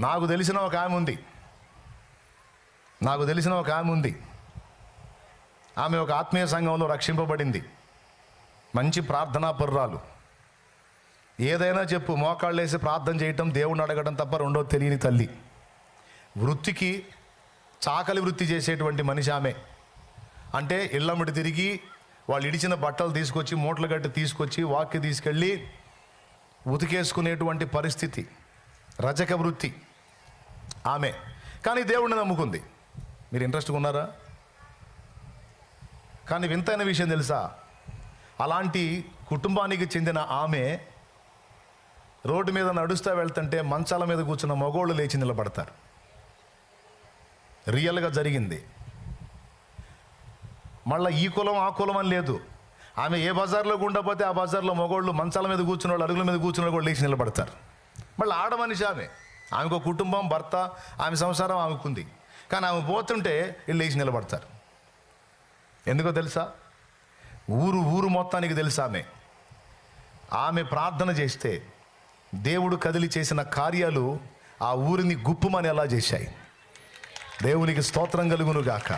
నాకు తెలిసిన ఒక ఆమె ఉంది. నాకు తెలిసిన ఒక ఆమె ఉంది. ఆమె ఒక ఆత్మీయ సంఘంలో రక్షింపబడింది. మంచి ప్రార్థనా పర్రాలు. ఏదైనా చెప్పు మోకాళ్ళు వేసి ప్రార్థన చేయటం దేవుణ్ణి అడగడం తప్ప రెండో తెలియని తల్లి. వృత్తికి చాకలి వృత్తి చేసేటువంటి మనిషి ఆమె. అంటే ఇళ్ళమ్మటి తిరిగి వాళ్ళు ఇడిచిన బట్టలు తీసుకొచ్చి మూటలు గట్టి తీసుకొచ్చి వాక్కి తీసుకెళ్ళి ఉతికేసుకునేటువంటి పరిస్థితి. రజక వృత్తి. ఆమె. కానీ దేవుణ్ణి నమ్ముకుంది. మీరు ఇంట్రెస్ట్గా ఉన్నారా? కానీ వింతైన విషయం తెలుసా? అలాంటి కుటుంబానికి చెందిన ఆమె రోడ్డు మీద నడుస్తూ వెళ్తుంటే మంచాల మీద కూర్చున్న మగోళ్ళు లేచి నిలబడతారు. రియల్గా జరిగింది. మళ్ళీ ఈ కులం ఆ కులం అని లేదు. ఆమె ఏ బజార్లో ఉండకపోతే ఆ బజార్లో మగోళ్ళు మంచాల మీద కూర్చున్న వాళ్ళు అడుగుల మీద కూర్చున్న వాళ్ళు కూడా లేచి నిలబడతారు. మళ్ళీ ఆడ మనిషి ఆమె. ఆమెకు కుటుంబం భర్త ఆమె సంసారం ఆమెకుంది. కానీ ఆమె పోతుంటే వీళ్ళు లేచి నిలబడతారు. ఎందుకో తెలుసా? ఊరు ఊరు మొత్తానికి తెలుసు ఆమె? ఆమె ప్రార్థన చేస్తే దేవుడు కదిలి చేసిన కార్యాలు ఆ ఊరిని గుప్పుమని ఎలా చేశాయి? దేవునికి స్తోత్రం కలుగును గాక